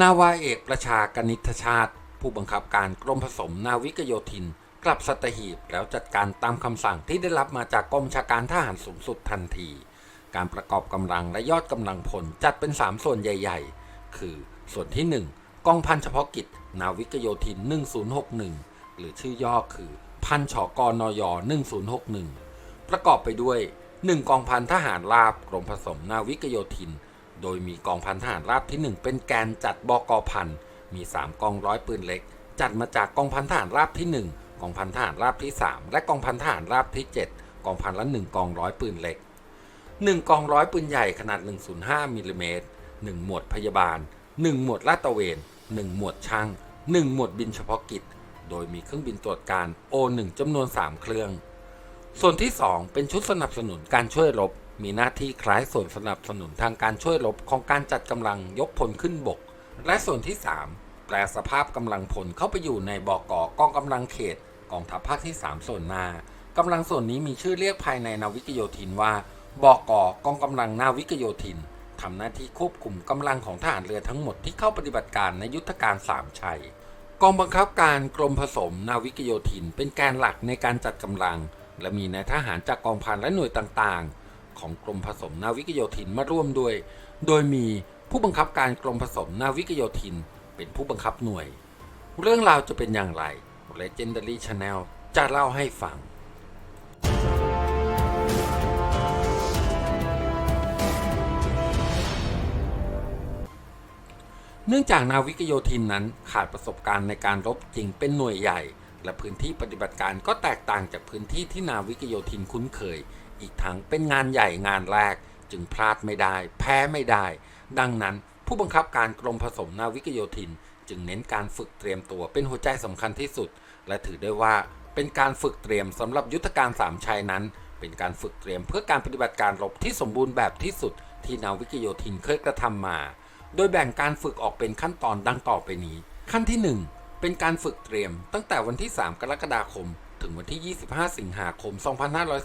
นาวาเอกประชากนิษฐชาติ ผู้บังคับการกรมผสมนาวิกโยธิน กลับสัตหีบแล้วจัดการตามคำสั่งที่ได้รับมาจากกรมชาการทหารสูงสุดทันที การประกอบกำลังและยอดกำลังพลจัดเป็น 3 ส่วนใหญ่ ๆ คือ ส่วนที่ 1 กองพันเฉพาะกิจ นาวิกโยธิน 1061 หรือชื่อย่อคือ พันชกนย 1061 ประกอบไปด้วย 1 กองพันทหารราบกรมผสมนาวิกโยธิน โดยมีกองพันทหารราบที่ 1 เป็นแกนจัดบกพัน มี 3 กองร้อยปืนเล็ก จัดมาจากกองพันทหารราบที่ 1 กองพันทหารราบที่ 3 และกองพันทหารราบที่ 7 กองพันละ 1 กองร้อยปืนเล็ก 1 กองร้อยปืนใหญ่ขนาด 105มิลลิเมตร1หมวดพยาบาล 1 หมวดลาดตระเวน 1 หมวดช่าง 1 หมวดบินเฉพาะกิจ โดยมีเครื่องบินตรวจการ O1 จำนวน 3 เครื่อง ส่วนที่ 2 เป็นชุดสนับสนุนการช่วยรบ มีหน้าที่คล้ายส่วนสนับสนุนทางการช่วยรบของการจัดกำลังยกพลขึ้นบก และส่วนที่ 3 แปลสภาพกำลังพลเข้าไปอยู่ในบกกองกำลังเขตกองทัพภาคที่ 3 ส่วนหน้ากำลังส่วนนี้มีชื่อเรียกภายในนาวิกโยธินว่าบกกองกำลังนาวิกโยธินทำหน้าที่ควบคุมกำลังของทหารเรือทั้งหมดที่เข้าปฏิบัติการในยุทธการสามชัย กองบังคับการกรมผสมนาวิกโยธิน เป็นแกนหลักในการจัดกำลัง และมีนายทหารจากกองพันและหน่วยต่างๆ ของกรมผสมนาวิกโยธินมาร่วมด้วย โดยมีผู้บังคับการกรมผสมนาวิกโยธิน เป็นผู้บังคับหน่วย เรื่องราวจะเป็นอย่างไร Legendary Channel จะเล่าให้ฟังเนื่องจากนาวิกโยธินนั้นขาดประสบการณ์ในการรบจริงเป็นหน่วยใหญ่ และพื้นที่ปฏิบัติการก็แตกต่างจากพื้นที่ที่นาวิกโยธินคุ้นเคย อีกทั้งเป็นงานใหญ่งานแรก จึงพลาดไม่ได้ แพ้ไม่ได้ ดังนั้นผู้บังคับการกรมผสมนาวิกโยธิน จึงเน้นการฝึกเตรียมตัวเป็นหัวใจสำคัญที่สุด และถือได้ว่าเป็นการฝึกเตรียมสำหรับยุทธการสามชัยนั้น เป็นการฝึกเตรียมเพื่อการปฏิบัติการรบที่สมบูรณ์แบบที่สุด ที่นาวิกโยธินเคยกระทำมา โดยแบ่งการฝึกออกเป็นขั้นตอนดังต่อไปนี้ ขั้นที่ 1 เป็นการฝึกเตรียมตั้งแต่วันที่ 3 กรกฎาคม ถึงวันที่ 25 สิงหาคม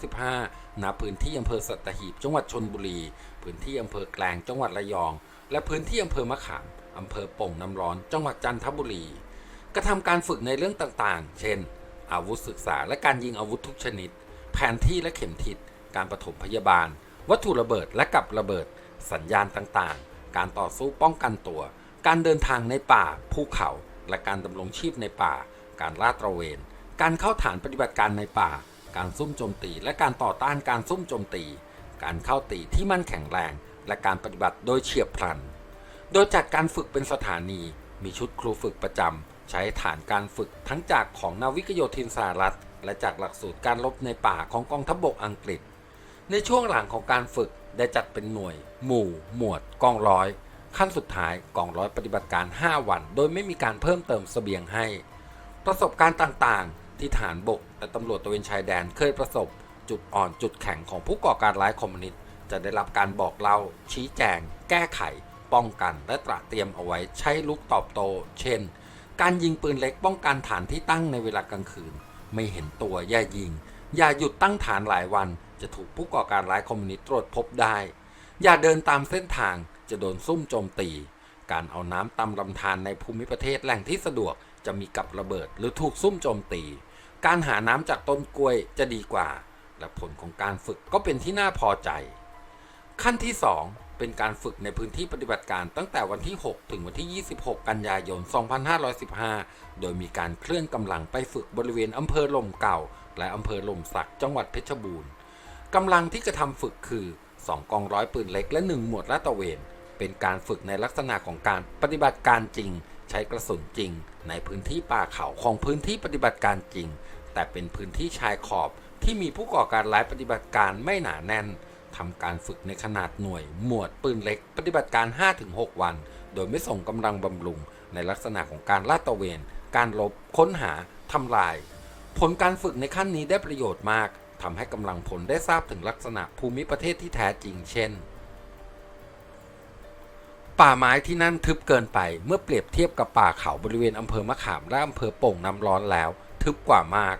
2515 ณ พื้นที่อำเภอสัตหีบ จังหวัดชนบุรี พื้นที่อำเภอแกลง จังหวัดระยอง และพื้นที่อำเภอมะขามอำเภอโป่งน้ำร้อน จังหวัดจันทบุรี กระทำการฝึกในเรื่องต่างๆ เช่น อาวุธศึกษาและการยิงอาวุธทุกชนิด แผนที่และเข็มทิศ การปฐมพยาบาล วัตถุระเบิดและกับระเบิด สัญญาณต่างๆ การต่อสู้ป้องกันตัว การเดินทางในป่า ภูเขา และการดำรงชีพในป่า การลาดตระเวน การเข้าฐานปฏิบัติการในป่า การซุ่มโจมตี และการต่อต้านการซุ่มโจมตี การเข้าตีที่มั่นแข็งแรง และการปฏิบัติโดยเฉียบพลัน โดยจัดการฝึกเป็นสถานี มีชุดครูฝึกประจำ ใช้ฐานการฝึกทั้งจากของนาวิกโยธินสหรัฐ และจากหลักสูตรการรบในป่าของกองทัพบกอังกฤษ ในช่วงหลังของการฝึกได้จัดเป็นหน่วย หมู่ หมวด กองร้อย ขั้นสุดท้ายกองร้อยปฏิบัติการ 5 วัน โดยไม่มีการเพิ่มเติมเสบียงให้ ประสบการณ์ต่างๆ ที่ฐานบกและตำรวจตระเวนชายแดนเคยประสบ จุดอ่อนจุดแข็งของผู้ก่อการร้ายคอมมิวนิสต์จะได้รับการบอกเล่า ชี้แจง แก้ไข ป้องกัน และตระเตรียมเอาไว้ใช้ลุกตอบโต เช่น การยิงปืนเล็กป้องกันฐานที่ตั้งในเวลากลางคืน ไม่เห็นตัวอย่ายิง อย่าหยุดตั้งฐานหลายวัน จะถูกผู้ก่อการร้ายคอมมิวนิสต์ตรวจพบได้ อย่าเดินตามเส้นทางจะโดนซุ่มโจมตี การเอาน้ำตำลำธารในภูมิประเทศแหล่งที่สะดวกจะมีกับระเบิดหรือถูกซุ่มโจมตี การหาน้ำจากต้นกล้วยจะดีกว่า และผลของการฝึกก็เป็นที่น่าพอใจ ขั้นที่ 2 เป็นการฝึกในพื้นที่ปฏิบัติการตั้งแต่วันที่ 6 ถึงวันที่ 26 กันยายน 2515 โดยมีการเคลื่อนกำลังไปฝึกบริเวณอำเภอลมเก่า และอำเภอลมสักจังหวัดเพชรบูรณ์กำลังที่กระทำฝึกคือ 2 กองร้อยปืนเล็กและ 1 หมวดลาดตระเวน เป็นการฝึกในลักษณะของการปฏิบัติการจริง ใช้กระสุนจริง ในพื้นที่ป่าเขาของพื้นที่ปฏิบัติการจริง แต่เป็นพื้นที่ชายขอบที่มีผู้ก่อการร้ายปฏิบัติการไม่หนาแน่นทำการฝึกในขนาดหน่วย หมวดปืนเล็ก ปฏิบัติการ 5-6 วัน โดยไม่ส่งกำลังบำรุง ในลักษณะของการลาดตระเวน การลบ ค้นหา ทำลาย ผลการฝึกในขั้นนี้ได้ประโยชน์มากทำให้กำลังพลได้ทราบถึงลักษณะภูมิประเทศที่แท้จริง เช่น ป่าไม้ที่นั่นทึบเกินไป เมื่อเปรียบเทียบกับป่าเขาบริเวณอำเภอมะขามและอำเภอโป่งน้ำร้อนแล้ว ทึบกว่ามาก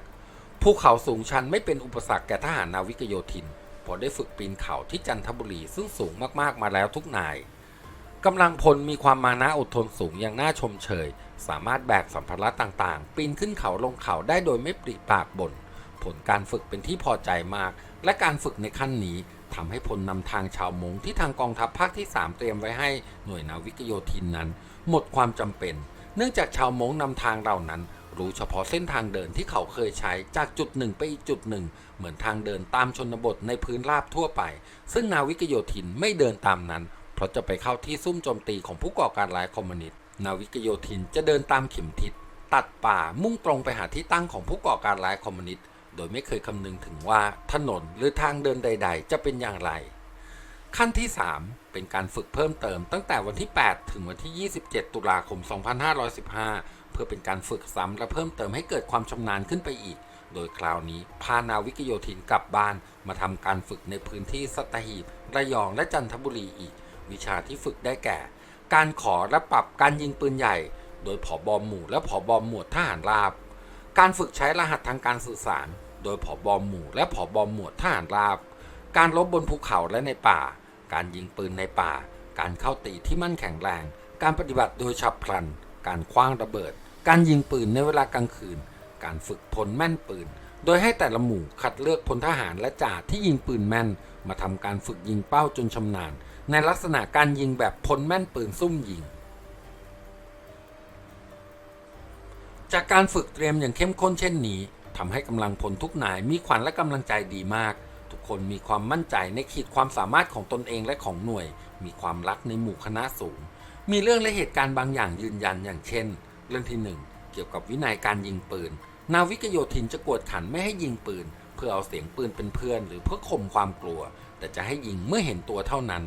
ภูเขาสูงชันไม่เป็นอุปสรรคแก่ทหารนาวิกโยธินเพราะได้ฝึกปีนเขาที่จันทบุรีซึ่งสูงมากๆมาแล้วทุกนายกำลังพลมีความมานะอดทนสูงอย่างน่าชมเชย สามารถแบกสัมภาระต่างๆ ปีนขึ้นเขาลงเขาได้โดยไม่ปริปากบน่นผลการฝึกเป็นที่พอใจมาก และการฝึกในขั้นนี้ทำให้พลนำทางชาวมงที่ทางกองทัพภาคที่ 3 เตรียมไว้ให้หน่วยนาวิกโยธินนั้น หมดความจำเป็น เนื่องจากชาวมงนำทางเหล่านั้น รู้เฉพาะเส้นทางเดินที่เขาเคยใช้จากจุดหนึ่งไปอีกจุดหนึ่ง เหมือนทางเดินตามชนบทในพื้นราบทั่วไป ซึ่งนาวิกโยธินไม่เดินตามนั้น เพราะจะไปเข้าที่ซุ่มโจมตีของผู้ก่อการร้ายคอมมิวนิสต์นาวิกโยธินจะเดินตามเข็มทิศตัดป่ามุ่งตรงไปหาที่ตั้งของผู้ก่อการร้ายคอมมิวนิสต์โดยไม่เคยคำนึงถึงว่าถนนหรือทางเดินใด ๆ จะเป็นอย่างไร ขั้นที่ 3 เป็นการฝึกเพิ่มเติมตั้งแต่วันที่ 8 ถึงวันที่ 27 ตุลาคม 2515 เพื่อเป็นการฝึกซ้ำและเพิ่มเติมให้เกิดความชำนาญขึ้นไปอีก โดยคราวนี้พานาวิกโยธินกลับบ้าน มาทำการฝึกในพื้นที่สัตหีบระยองและจันทบุรีอีก วิชาที่ฝึกได้แก่ การขอและปรับการยิงปืนใหญ่ โดยผอบอมหมู่และผอบอมหมวดทหารราบ การฝึกใช้รหัสทางการสื่อสาร โดยผอบอมหมู่และผอบอมหมวดทหารราบ การรบบนภูเขาและในป่า การยิงปืนในป่า การเข้าตีที่มั่นแข็งแรง การปฏิบัติโดยฉับพลัน การคว้างระเบิด การยิงปืนในเวลากลางคืน การฝึกพลแม่นปืน โดยให้แต่ละหมู่คัดเลือกพลทหารและจ่าที่ยิงปืนแม่น มาทำการฝึกยิงเป้าจนชำนาญ ในลักษณะการยิงแบบพลแม่นปืนซุ่มยิง จากการฝึกเตรียมอย่างเข้มข้นเช่นนี้ทำให้กำลังพลทุกนายมีขวัญและกำลังใจดีมาก ทุกคนมีความมั่นใจในขีดความสามารถของตนเองและของหน่วย มีความรักในหมู่คณะสูง มีเรื่องและเหตุการณ์บางอย่างยืนยันอย่างเช่น เรื่องที่หนึ่งเกี่ยวกับวินัยการยิงปืน นาวิกโยธินจะกวดขันไม่ให้ยิงปืน เพื่อเอาเสียงปืนเป็นเพื่อน หรือเพื่อข่มความกลัว แต่จะให้ยิงเมื่อเห็นตัวเท่านั้น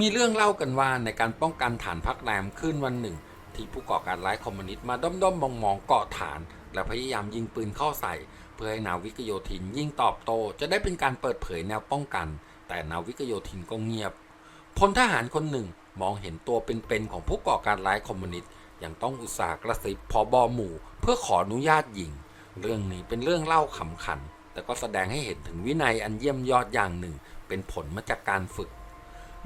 มีเรื่องเล่ากันว่าในการป้องกันฐานพักแรมขึ้นวันหนึ่ง ที่ผู้ก่อการร้ายคอมมิวนิสต์มาด้อมๆมองๆเกาะฐาน และพยายามยิงปืนเข้าใส่ เพื่อให้นาวิกโยธินยิงตอบโต้จะได้เป็นการเปิดเผยแนวป้องกัน แต่นาวิกโยธินก็เงียบพลทหารคนหนึ่งมองเห็นตัวเป็นๆของผู้ก่อการร้ายคอมมิวนิสต์ ยังต้องอุตส่าห์กระซิบพอบอหมู่ เพื่อขออนุญาตยิง เรื่องนี้เป็นเรื่องเล่าขำขัน แต่ก็แสดงให้เห็นถึงวินัยอันเยี่ยมยอดอย่างหนึ่ง เป็นผลมาจากการฝึก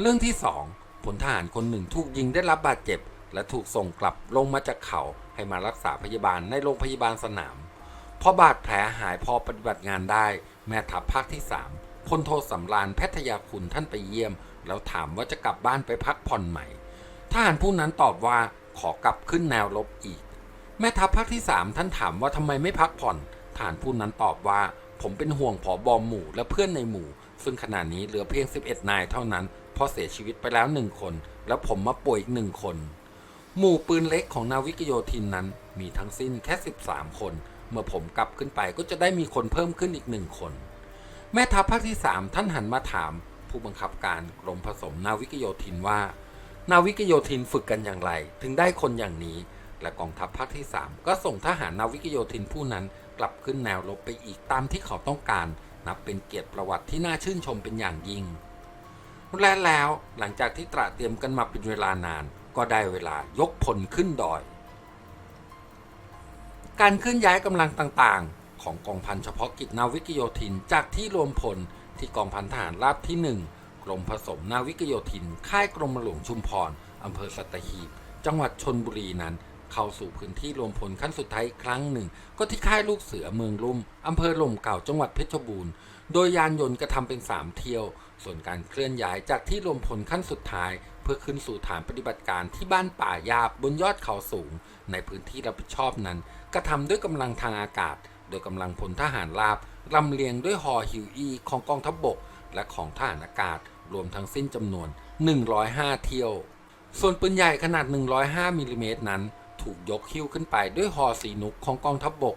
เรื่องที่สองพลทหารคนหนึ่งถูกยิงได้รับบาดเจ็บ และถูกส่งกลับลงมาจากเขาให้มารักษาพยาบาลในโรงพยาบาลสนามพอบาดแผลหายพอปฏิบัติงานได้ แม่ทัพภาคที่3พลโทสำราญแพทยาคุณท่านไปเยี่ยม แล้วถามว่าจะกลับบ้านไปพักผ่อนใหมทหารผู้นั้นตอบว่า ขอกลับขึ้นแนวรบอีก แม่ทัพภาคที่ 3 ท่านถามว่าทำไมไม่พักผ่อนทหารผู้นั้นตอบว่า ผมเป็นห่วงผอบอหมู่และเพื่อนในหมู่ ซึ่งขณะนี้เหลือเพียง 11 นายเท่านั้นเพราะเสียชีวิตไปแล้วหนึ่งคน แล้วผมมาป่วยอีกหนึ่งคน หมู่ปืนเล็กของนาวิกโยธินนั้น มีทั้งสิ้นแค่ 13 คน เมื่อผมกลับขึ้นไปก็จะได้มีคนเพิ่มขึ้นอีกหนึ่งคน แม่ทัพภาคที่ 3 ท่านหันมาถาม ผู้บังคับการกรมผสมนาวิกโยธินว่า นาวิกโยธินฝึกกันอย่างไร ถึงได้คนอย่างนี้ และกองทัพภาคที่ 3 ก็ส่งทหารนาวิกโยธินผู้นั้นกลับขึ้นแนวรบไปอีกตามที่เขาต้องการ นับเป็นเกียรติประวัติที่น่าชื่นชมเป็นอย่างยิ่ง และแล้วหลังจากที่ตระเตรียมกันมาเป็นเวลานาน ก็ได้เวลายกพลขึ้นดอย การเคลื่อนย้ายกำลังต่างๆ ของกองพันเฉพาะกิจนาวิกโยธินจากที่รวมพลที่กองพันทหารราบที่ 1 กรมผสมนาวิกโยธิน ค่ายกรมหลวงชุมพรอำเภอสัตหีบ จังหวัดชนบุรีนั้น เข้าสู่พื้นที่รวมพลขั้นสุดท้ายครั้งหนึ่ง ก็ที่ค่ายลูกเสือเมืองลุ่มอำเภอลมเก่าจังหวัดเพชรบูรณ์ โดยยานยนต์กระทำเป็น3เที่ยว ส่วนการเคลื่อนย้ายจากที่รวมพลขั้นสุดท้าย เพื่อขึ้นสู่ฐานปฏิบัติการที่บ้านป่ายาบบนยอดเขาสูง ในพื้นที่รับผิดชอบนั้น กระทำด้วยกำลังทางอากาศ โดยกำลังพลทหารราบลำเลียงด้วยฮอฮิวอีของกองทัพบบกและของทหารอากาศ รวมทั้งสิ้นจำนวน 105 เที่ยว ส่วนปืนใหญ่ขนาด 105มิลลิเมตรนั้น ถูกยกหิ้วขึ้นไปด้วยฮอสีนุกของกองทัพบบก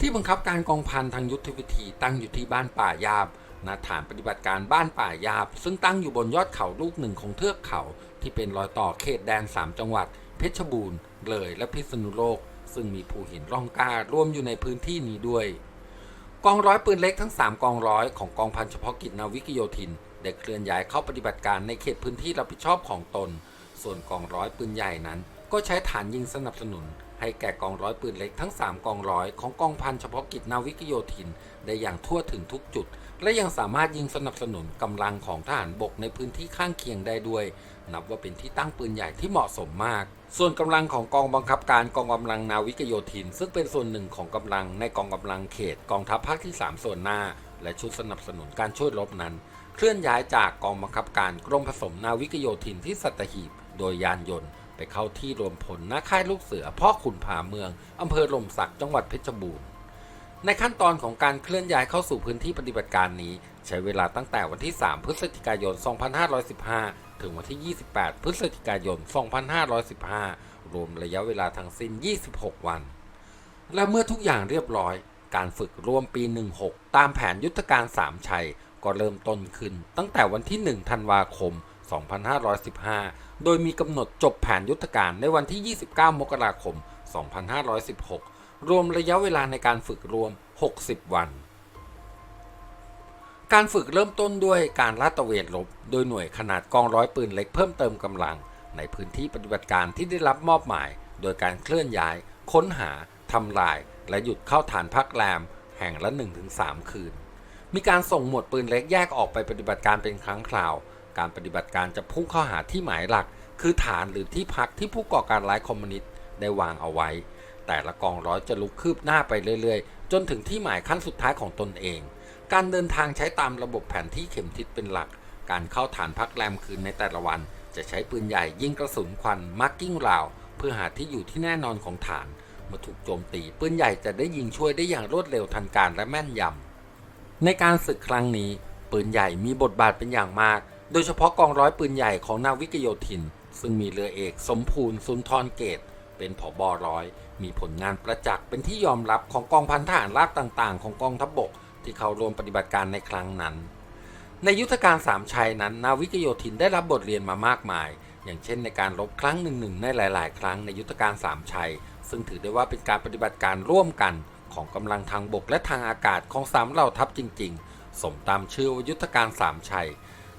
ที่บังคับการกองพันทางยุทธวิธีตั้งอยู่ที่บ้านป่ายาบณฐานปฏิบัติการบ้านป่ายาบ ซึ่งตั้งอยู่บนยอดเขาลูกหนึ่งของเทือกเขา ที่เป็นรอยต่อเขตแดน 3 จังหวัด เพชรบูรณ์ เลยและพิษณุโลก ซึ่งมีภูหินร่องกล้ารวมอยู่ในพื้นที่นี้ด้วย กองร้อยปืนเล็กทั้ง 3 กองร้อยของกองพันเฉพาะกิจนาวิกโยธิน ได้เคลื่อนย้ายเข้าปฏิบัติการในเขตพื้นที่รับผิดชอบของตน ส่วนกองร้อยปืนใหญ่นั้น ก็ใช้ฐานยิงสนับสนุน ให้แก่กองร้อยปืนเล็กทั้ง 3 กองร้อยของกองพันเฉพาะกิจนาวิกโยธิน ได้อย่างทั่วถึงทุกจุด และยังสามารถยิงสนับสนุนกำลังของทหารบกในพื้นที่ข้างเคียงได้ด้วย นับว่าเป็นที่ตั้งปืนใหญ่ที่เหมาะสมมากส่วนกำลังของกองบังคับการกองกำลังนาวิกโยธิน ซึ่งเป็นส่วนหนึ่งของกำลังในกองกำลังเขตกองทัพภาคที่ 3 ส่วนหน้า และชุดสนับสนุนการช่วยรบนั้น เคลื่อนย้ายจากกองบังคับการกรมผสมนาวิกโยธินที่สัตหีบ โดยยานยนต์ ไปเข้าที่รวมพลณค่ายลูกเสือพ่อขุนผาเมืองอำเภอลมสักจังหวัดเพชรบูรณ์ในขั้นตอนของการเคลื่อนย้ายเข้าสู่พื้นที่ปฏิบัติการนี้ ใช้เวลาตั้งแต่วันที่ 3 พฤศจิกายน 2515 ถึงวันที่ 28 พฤศจิกายน 2515 รวมระยะเวลาทั้งสิ้น 26 วัน และเมื่อทุกอย่างเรียบร้อย การฝึกร่วมปี 16 ตามแผนยุทธการ3ชัย ก็เริ่มต้นขึ้น ตั้งแต่วันที่ 1 ธันวาคม 2515 โดยมีกำหนดจบแผนยุทธการในวันที่ 29 มกราคม 2516 รวมระยะเวลาในการฝึกรวม 60 วัน การฝึกเริ่มต้นด้วยการลาดตระเวนรบ โดยหน่วยขนาดกองร้อยปืนเล็กเพิ่มเติมกำลัง ในพื้นที่ปฏิบัติการที่ได้รับมอบหมาย โดยการเคลื่อนย้าย ค้นหาทำลาย และหยุดเข้าฐานพักแรมแห่งละ 1-3 คืน มีการส่งหมวดปืนเล็กแยกออกไปปฏิบัติการเป็นครั้งคราว การปฏิบัติการจะพุ่งเข้าหาที่หมายหลัก คือฐานหรือที่พักที่ผู้ก่อการร้ายคอมมิวนิสต์ได้วางเอาไว้ แต่ละกองร้อยจะลุกคืบหน้าไปเรื่อยๆ จนถึงที่หมายขั้นสุดท้ายของตนเอง การเดินทางใช้ตามระบบแผนที่เข็มทิศเป็นหลัก การเข้าฐานพักแรมคืนในแต่ละวัน จะใช้ปืนใหญ่ยิงกระสุนควันมาร์กิ้งราวเพื่อหาที่อยู่ที่แน่นอนของฐาน เมื่อถูกโจมตีปืนใหญ่จะได้ยิงช่วยได้อย่างรวดเร็วทันการและแม่นยำ ในการศึกครั้งนี้ ปืนใหญ่มีบทบาทเป็นอย่างมาก โดยเฉพาะกองร้อยปืนใหญ่ของนาวิกโยธิน ซึ่งมีเรือเอกสมภูลสุนทรเกต เป็นผอบอร้อย มีผลงานประจักษ์เป็นที่ยอมรับของกองพันทหารราบต่าง ๆ ของกองทัพบบกที่เข้าร่วมปฏิบัติการในครั้งนั้น ในยุทธการสามชัยนั้น นาวิกโยธินได้รับบทเรียนมามากมาย อย่างเช่นในการรบครั้งหนึ่งๆในหลาย ๆ ครั้งในยุทธการสามชัย ซึ่งถือได้ว่าเป็นการปฏิบัติการร่วมกัน ของกำลังทางบกและทางอากาศของสามเหล่าทัพจริง ๆ สมตามชื่อวยุทธการสามชัย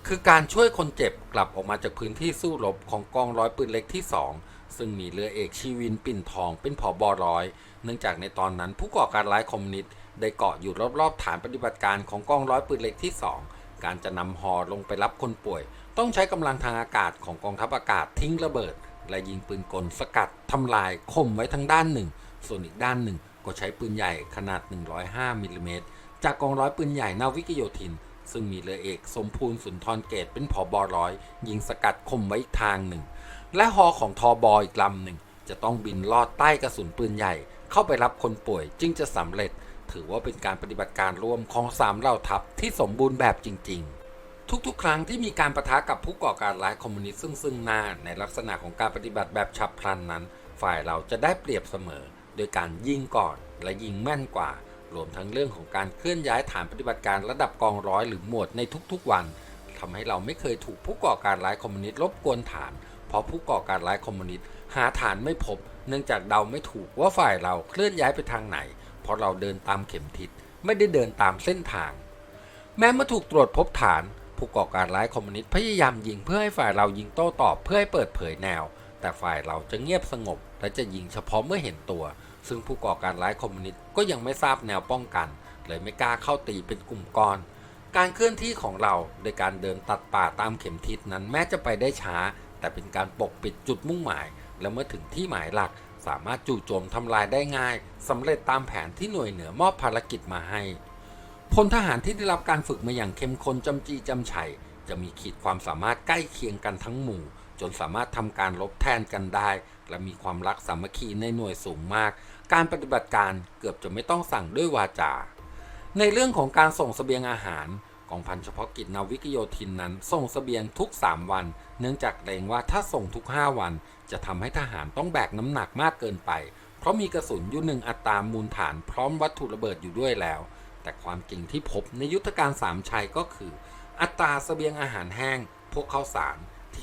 คือการช่วยคนเจ็บกลับออกมาจากพื้นที่สู้รบของกองร้อยปืนเล็กที่2ซึ่งมีเรือเอกชีวินปิ่นทองเป็นผอบอร้อย เนื่องจากในตอนนั้นผู้ก่อการร้ายคอมมิวนิสต์ได้เกาะอยู่รอบๆฐานปฏิบัติการของกองร้อยปืนเล็กที่2การจะนำฮอลงไปรับคนป่วย ต้องใช้กำลังทางอากาศของกองทัพอากาศทิ้งระเบิด และยิงปืนกลสกัดทำลายข่มไว้ทั้งด้านหนึ่ง ส่วนอีกด้านหนึ่ง ก็ใช้ปืนใหญ่ขนาด 105มิลลิเมตรจากกองร้อยปืนใหญ่นาวิกโยธิน ซึ่งมีเรือเอกสมภูลสุนทรเกตเป็นผอบอร้อย ยิงสกัดข่มไว้อีกทางหนึ่ง และฮอของทอบออีกลำหนึ่ง จะต้องบินลอดใต้กระสุนปืนใหญ่ เข้าไปรับคนป่วยจึงจะสำเร็จ ถือว่าเป็นการปฏิบัติการร่วมของสามเหล่าทัพที่สมบูรณ์แบบจริง ๆทุกๆ ครั้งที่มีการประทะกับผู้ก่อการร้ายคอมมิวนิสต์ซึ่งซึ่งหน้าในลักษณะของการปฏิบัติแบบฉับพลันนั้น ฝ่ายเราจะได้เปรียบเสมอ โดยการยิงก่อนและยิงแม่นกว่า รวมทั้งเรื่องของการเคลื่อนย้ายฐานปฏิบัติการระดับกองร้อยหรือหมวดในทุกๆวันทำให้เราไม่เคยถูกผู้ก่อการร้ายคอมมิวนิสต์รบกวนฐาน เพราะผู้ก่อการร้ายคอมมิวนิสต์หาฐานไม่พบ เนื่องจากเดาไม่ถูกว่าฝ่ายเราเคลื่อนย้ายไปทางไหน เพราะเราเดินตามเข็มทิศไม่ได้เดินตามเส้นทาง แม้เมื่อถูกตรวจพบฐาน ผู้ก่อการร้ายคอมมิวนิสต์พยายามยิงเพื่อให้ฝ่ายเรายิงโต้ตอบเพื่อให้เปิดเผยแนว แต่ฝ่ายเราจะเงียบสงบ และจะยิงเฉพาะเมื่อเห็นตัว ซึ่งผู้ก่อการร้ายคอมมิวนิสต์ก็ยังไม่ทราบแนวป้องกัน เลยไม่กล้าเข้าตีเป็นกลุ่มก้อน การเคลื่อนที่ของเราโดยการเดินตัดป่าตามเข็มทิศนั้นแม้จะไปได้ช้า แต่เป็นการปกปิดจุดมุ่งหมาย และเมื่อถึงที่หมายหลัก สามารถจู่โจมทำลายได้ง่ายสำเร็จตามแผนที่หน่วยเหนือมอบภารกิจมาให้พลทหารที่ได้รับการฝึกมาอย่างเข้มข้นจำจีจำชัยจะมีขีดความสามารถใกล้เคียงกันทั้งหมู่ จนสามารถทำการลบแทนกันได้ และมีความรักสามัคคีในหน่วยสูงมาก การปฏิบัติการเกือบจะไม่ต้องสั่งด้วยวาจา ในเรื่องของการส่งเสบียงอาหารกองพันเฉพาะกิจนาวิกโยธินนั้นส่งเสบียงทุก 3 วัน เนื่องจากเกรงว่าถ้าส่งทุก 5 วัน จะทำให้ทหารต้องแบกน้ำหนักมากเกินไป เพราะมีกระสุนอยู่หนึ่งอัตรามูลฐานพร้อมวัตถุระเบิดอยู่ด้วยแล้ว แต่ความจริงที่พบในยุทธการสามชัยก็คือ อัตราเสบียงอาหารแห้ง พวกข้าวสาร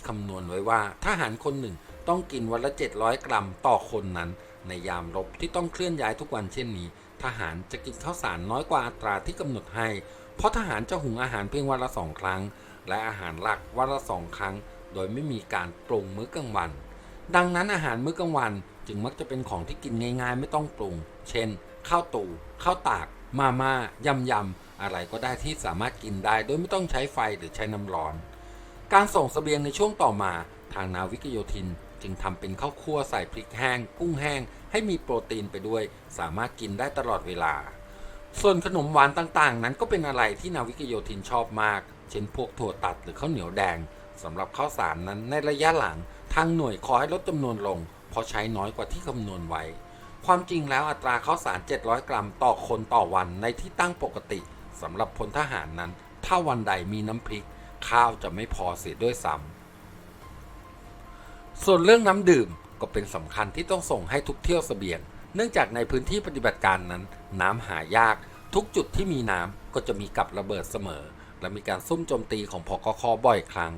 คำนวณไว้ว่าทหารคนหนึ่งต้องกินวันละ 700 กรัมต่อคนนั้น ในยามรบที่ต้องเคลื่อนย้ายทุกวันเช่นนี้ ทหารจะกินข้าวสารน้อยกว่าอัตราที่กำหนดให้ เพราะทหารจะหุงอาหารเพียงวันละสองครั้ง และอาหารหลักวันละสองครั้ง โดยไม่มีการปรุงมื้อกลางวัน ดังนั้นอาหารมื้อกลางวันจึงมักจะเป็นของที่กินง่าย ๆ ไม่ต้องปรุง เช่น ข้าวตู่ข้าวตาก มาม่ายำยำๆอะไรก็ได้ที่สามารถกินได้ โดยไม่ต้องใช้ไฟหรือใช้น้ำร้อน การส่งเสบียงในช่วงต่อมาทางนาวิกโยธิน จึงทำเป็นข้าวคั่วใส่พริกแห้ง กุ้งแห้ง ให้มีโปรตีนไปด้วย สามารถกินได้ตลอดเวลา ส่วนขนมหวานต่างๆ นั้นก็เป็นอะไรที่นาวิกโยธินชอบมาก เช่นพวกถั่วตัดหรือข้าวเหนียวแดงสำหรับข้าวสารนั้นในระยะหลัง ทางหน่วยขอให้ลดจำนวนลง เพราะใช้น้อยกว่าที่คำนวณไว้ ความจริงแล้วอัตราข้าวสาร 700 กรัมต่อคนต่อวันในที่ตั้งปกติสำหรับพลทหารนั้น ถ้าวันใดมีน้ำพริก ข้าวจะไม่พอเสียด้วยซ้ำส่วนเรื่องน้ำดื่มก็เป็นสำคัญที่ต้องส่งให้ทุกเที่ยวเสบียง เนื่องจากในพื้นที่ปฏิบัติการนั้น น้ำหายาก ทุกจุดที่มีน้ำก็จะมีกับระเบิดเสมอ และมีการซุ่มโจมตีของพกคบ่อยครั้ง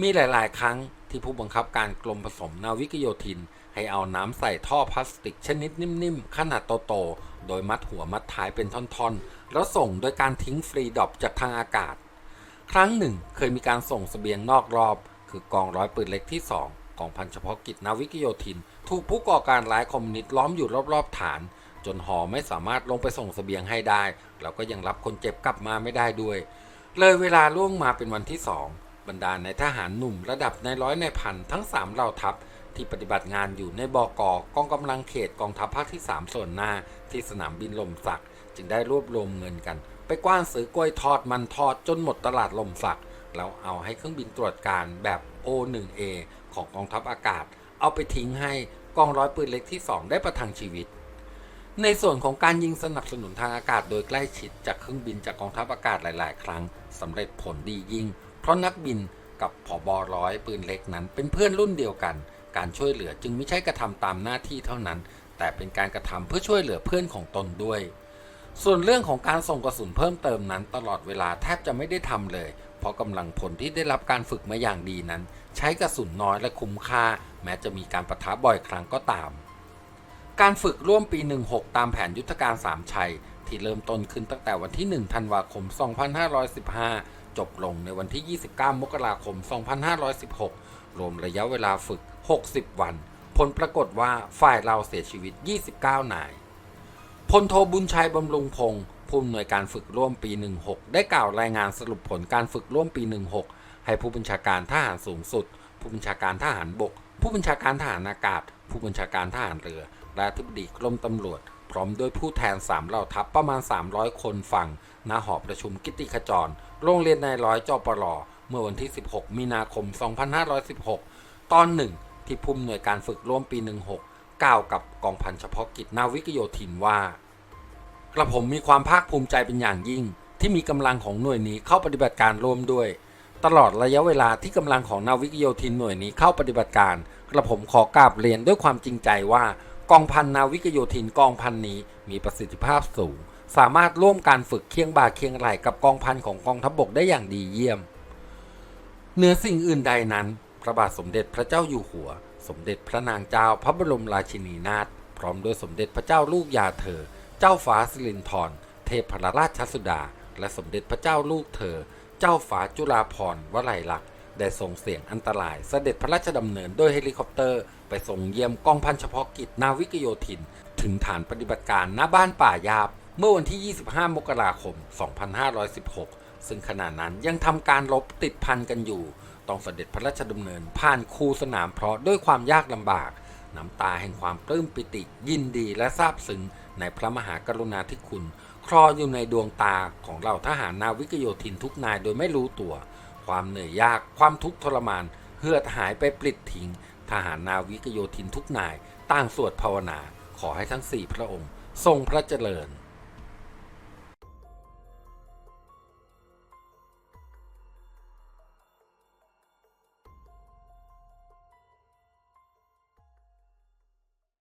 มีหลาย ๆ ครั้งที่ผู้บังคับการกรมผสมนาวิกโยธิน ให้เอาน้ำใส่ท่อพลาสติกชนิดนิ่ม ๆ ขนาดโต ๆ โดยมัดหัวมัดท้ายเป็นท่อน ๆ แล้วส่งโดยการทิ้งฟรีดอปจากทางอากาศ ครั้งหนึ่งเคยมีการส่งสเสบียงนอกรอบ คือกองร้อยปืนเล็กที่ 2 กองพันเฉพาะกิจนาวิกโยธิน ถูกผู้ก่อการร้ายคอมมิวนิสต์ล้อมอยู่รอบๆฐาน จนหอไม่สามารถลงไปส่งสเสบียงให้ได้ แล้วก็ยังรับคนเจ็บกลับมาไม่ได้ด้วย เลยเวลาล่วงมาเป็นวันที่2บรรดาในทหารหนุ่มระดับในร้อยในพันทั้ง3เหล่าทัพที่ปฏิบัติงานอยู่ในบกกองกำลังเขตกองทัพภาคที่ 3 ส่วนหน้าที่สนามบินลมสัก จึงได้รวบรวมเงินกัน ไปกว้านซื้อกล้วยทอดมันทอดจนหมดตลาดลมสัก แล้วเอาให้เครื่องบินตรวจการแบบ O1A ของกองทัพอากาศ เอาไปทิ้งให้กองร้อยปืนเล็กที่ 2 ได้ประทังชีวิต ในส่วนของการยิงสนับสนุนทางอากาศโดยใกล้ชิดจากเครื่องบินจากกองทัพอากาศหลาย ๆ ครั้งสำเร็จผลดียิ่ง เพราะนักบินกับผอบอร้อยปืนเล็กนั้น เป็นเพื่อนรุ่นเดียวกัน การช่วยเหลือจึงไม่ใช่กระทำตามหน้าที่เท่านั้น แต่เป็นการกระทำเพื่อช่วยเหลือเพื่อนของตนด้วย ส่วนเรื่องของการส่งกระสุนเพิ่มเติมนั้น ตลอดเวลาแทบจะไม่ได้ทำเลย เพราะกำลังพลที่ได้รับการฝึกมาอย่างดีนั้น ใช้กระสุนน้อยและคุ้มค่า แม้จะมีการประทะบ่อยครั้งก็ตาม การฝึกร่วมปี 16 ตามแผนยุทธการสามชัย ที่เริ่มต้นขึ้นตั้งแต่วันที่ 1 ธันวาคม 2515 จบลงในวันที่ 29 มกราคม 2516 รวมระยะเวลาฝึก 60 วัน ผลปรากฏว่าฝ่ายเราเสียชีวิต 29นาย พลโทบุญชัยบำรุงพงศ์ผู้อำนวยการฝึกร่วมปี 16 ได้กล่าวรายงานสรุปผลการฝึกร่วมปี 16 ให้ผู้บัญชาการทหารสูงสุด ผู้บัญชาการทหารบก ผู้บัญชาการทหารอากาศ ผู้บัญชาการทหารเรือ และอธิบดีกรมตำรวจ พร้อมด้วยผู้แทน 3 เหล่าทัพประมาณ 300 คนฟังณหอประชุมกิตติขจร โรงเรียนนายร้อยจปรเมื่อวันที่ 16 มีนาคม 2516 ตอนหนึ่งที่ผู้อำนวยการฝึกร่วมปี 16 กล่าวกับกองพันเฉพาะกิจนาวิกโยธินว่า กระผมมีความภาคภูมิใจเป็นอย่างยิ่ง ที่มีกำลังของหน่วยนี้เข้าปฏิบัติการร่วมด้วย ตลอดระยะเวลาที่กำลังของนาวิกโยธินหน่วยนี้เข้าปฏิบัติการ กระผมขอกราบเรียนด้วยความจริงใจว่ากองพันนาวิกโยธินกองพันนี้มีประสิทธิภาพสูง สามารถร่วมการฝึกเคียงบ่าเคียงไหลกับกองพันของกองทัพบกได้อย่างดีเยี่ยมเหนือสิ่งอื่นใดนั้นพระบาทสมเด็จพระเจ้าอยู่หัว สมเด็จพระนางเจ้าพระบรมราชินีนาถพร้อมด้วยสมเด็จพระเจ้าลูกยาเธอ เจ้าฟ้าสิรินธรเทพรราชสุดา และสมเด็จพระเจ้าลูกเธอ เจ้าฟ้าจุฬาภรณ์วลัยลักษณ์ได้ส่งเสียงอันตรายเสด็จพระราชดำเนินด้วยเฮลิคอปเตอร์ ไปส่งเยี่ยมกองพันเฉพาะกิจนาวิกโยธิน ถึงฐานปฏิบัติการณบ้านป่ายาบ เมื่อวันที่ 25 มกราคม 2516 ซึ่งขณะนั้นยังทำการรบติดพันกันอยู่ ต้องเสด็จพระราชดำเนินผ่านคูสนามเพราะด้วยความยากลำบาก น้ำตาแห่งความปลื้มปิติ ยินดีและซาบซึ้งในพระมหากรุณาธิคุณ คลออยู่ในดวงตาของเหล่าทหารนาวิกโยธินทุกนายโดยไม่รู้ตัว ความเหนื่อยยากความทุกข์ทรมาน เหือดหายไปปลิดทิ้งทหารนาวิกโยธินทุกนายต่างสวดภาวนา ขอให้ทั้งสี่พระองค์ ทรงพระเจริญ